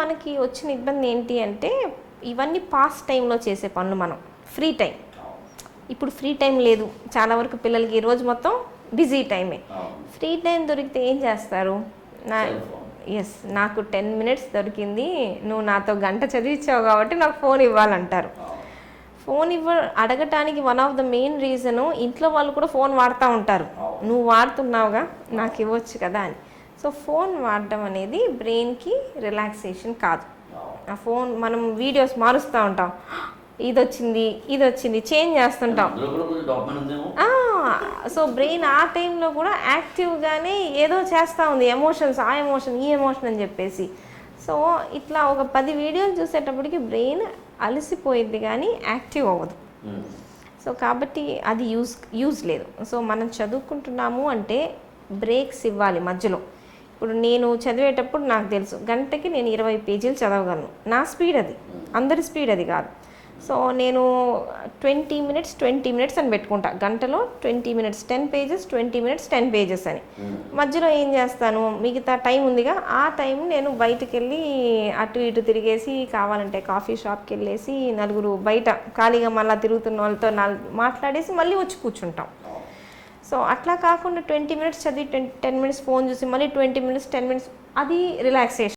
మనకి వచ్చిన ఇబ్బంది ఏంటి అంటే ఇవన్నీ పాస్ట్ టైంలో చేసే పనులు మనం. ఫ్రీ టైం ఇప్పుడు ఫ్రీ టైం లేదు. చాలా వరకు పిల్లలకి ఈ రోజు మొత్తం బిజీ టైమే ఫ్రీ టైం దొరికితే ఏం చేస్తారు? నా. ఎస్ నాకు టెన్ మినిట్స్ దొరికింది. నువ్వు నాతో గంట చదివించావు కాబట్టి నాకు ఫోన్ ఇవ్వాలంటారు. ఫోన్ ఇవ్వ అడగటానికి one of the main reason ఇంట్లో వాళ్ళు కూడా ఫోన్ వాడుతూ ఉంటారు. నువ్వు వాడుతున్నావుగా నాకు ఇవ్వచ్చు కదా అని. సో ఫోన్ వాడడం అనేది బ్రెయిన్కి రిలాక్సేషన్ కాదు. ఆ ఫోన్ మనం వీడియోస్ మారుస్తూ ఉంటాం. ఇది వచ్చింది ఇది వచ్చింది చేంజ్ చేస్తుంటాం సో బ్రెయిన్ ఆ టైంలో కూడా యాక్టివ్గానే ఏదో చేస్తూ ఉంది. ఎమోషన్స్ ఆ ఎమోషన్ ఈ ఎమోషన్ అని చెప్పేసి. సో ఇట్లా ఒక పది వీడియోలు చూసేటప్పటికి బ్రెయిన్ అలసిపోయిద్ది కానీ యాక్టివ్ అవ్వదు. సో కాబట్టి అది యూజ్ యూజ్ లేదు. సో మనం చదువుకుంటున్నాము అంటే బ్రేక్స్ ఇవ్వాలి మధ్యలో. ఇప్పుడు నేను చదివేటప్పుడు నాకు తెలుసు. గంటకి నేను ఇరవై పేజీలు చదవగలను. నా స్పీడ్ అది. అందరి స్పీడ్ అది కాదు. సో నేను ట్వంటీ మినిట్స్ ట్వంటీ మినిట్స్ అని పెట్టుకుంటా. గంటలో twenty minutes ten pages twenty minutes ten pages అని. ఉమ్. మధ్యలో ఏం చేస్తాను? మిగతా టైం ఉందిగా. ఆ టైం నేను బయటకు వెళ్ళి అటు ఇటు తిరిగేసి కావాలంటే కాఫీ షాప్కి వెళ్ళేసి నలుగురు బయట ఖాళీగా మళ్ళీ తిరుగుతున్న వాళ్ళతో మాట్లాడేసి మళ్ళీ వచ్చి కూర్చుంటాం. సో అట్లా కాకుండా ట్వంటీ మినిట్స్ చదివి టెన్ టెన్ మినిట్స్ ఫోన్ చూసి మళ్ళీ ట్వంటీ మినిట్స్ టెన్ మినిట్స్ అది రిలాక్సేషన్